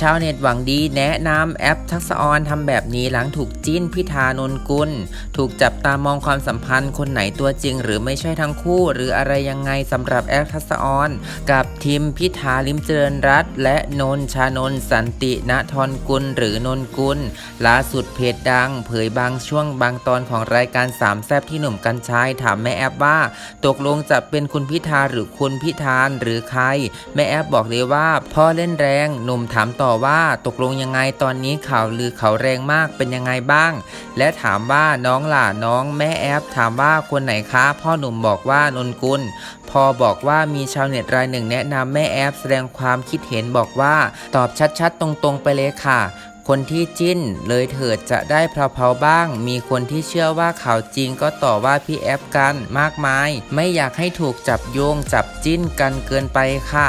ชาวเน็ตหวังดีแนะนำแอปทักษออนทำแบบนี้หลังถูกจิ้นพิธานนกุล ถูกจับตามองความสัมพันธ์คนไหนตัวจริง หรือไม่ใช่ทั้งคู่ หรืออะไรยังไงสำหรับแอปทักษออนกับทีมพิธาลิมเจริญรัตและนนชานนสันติณทรกุล หรือนนกุลล่าสุดเพจดัง เผยบางช่วงบางตอนของรายการสามแซบที่หนุ่มกัญชัยถามแม่แอปว่า ตกลงจะเป็นคุณพิธาหรือคุณพิธานหรือใคร แม่แอปบอกเลยว่าพ่อเล่นแรงหนุ่มถามต่ออว่าตกลงยังไงตอนนี้ข่าวลือเขาแรงมากเป็นยังไงบ้าง และถามว่าน้องล่ะน้องแม่แอปถามว่าคนไหนคะ พ่อหนุ่มบอกว่านนกุล พอบอกว่ามีชาวเน็ตรายหนึ่งแนะนำแม่แอปแสดงความคิดเห็นบอกว่าตอบชัดๆ ตรงๆไปเลยค่ะคนที่จิ้นเลยเถิดจะได้เพลาๆบ้าง มีคนที่เชื่อว่าข่าวจริงก็ต่อว่าพี่แอปกันมากมาย ไม่อยากให้ถูกจับโยงจับจิ้นกันเกินไปค่ะ